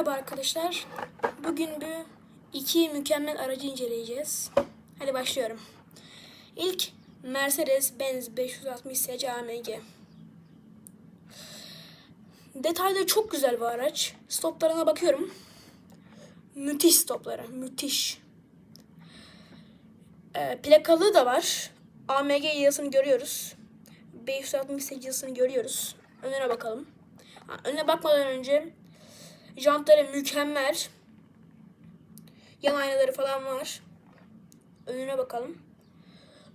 Merhaba arkadaşlar. Bugün bu iki mükemmel aracı inceleyeceğiz. Hadi başlıyorum. İlk Mercedes-Benz 560 SC AMG. Detayları çok güzel bu araç. Stoplarına bakıyorum. Müthiş stopları. Müthiş. Ee, plakalı da var. AMG yazısını görüyoruz. 560 SC yazısını görüyoruz. Önüne bakalım. Önüne bakmadan önce Jantları mükemmel. Yan aynaları falan var. Önüne bakalım.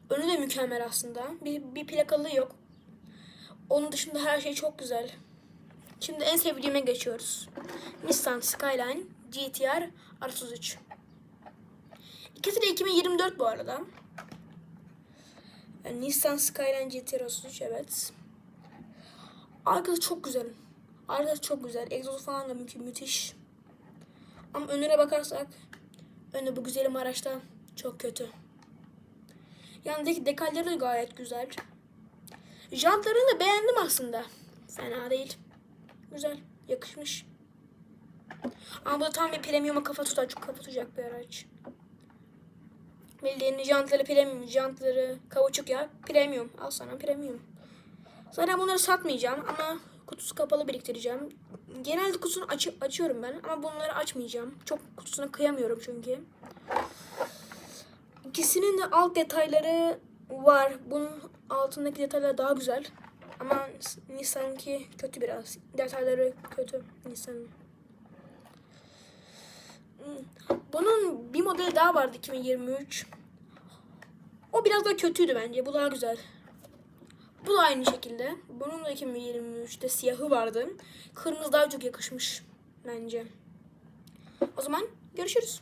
Önü de mükemmel aslında. Bir, bir plakalı yok. Onun dışında her şey çok güzel. Şimdi en sevdiğime geçiyoruz. Nissan Skyline GTR R33. İkisi de 2024 bu arada. Yani Nissan Skyline GTR R33 evet. Arkası çok güzel. Arkası çok güzel. Egzozu falan da mü- müthiş. Ama önüne bakarsak önü bu güzelim araçta çok kötü. Yanındaki dekalleri de gayet güzel. Jantlarını da beğendim aslında. Fena değil. Güzel. Yakışmış. Ama bu da tam bir premium'a kafa tutar. Çok kafa tutacak bir araç. Bildiğin jantları premium. Jantları kauçuk ya. Premium. Al sana premium. Zaten bunları satmayacağım ama kutusu kapalı biriktireceğim. Genelde kutusunu açı açıyorum ben ama bunları açmayacağım. Çok kutusuna kıyamıyorum çünkü. İkisinin de alt detayları var. Bunun altındaki detaylar daha güzel. Ama Nissan'ınki kötü biraz. Detayları kötü Nissan'ın. Hmm. Bunun bir modeli daha vardı 2023. O biraz daha kötüydü bence. Bu daha güzel. Bu da aynı şekilde. Bunun da 2023'te siyahı vardı. Kırmızı daha çok yakışmış bence. O zaman görüşürüz.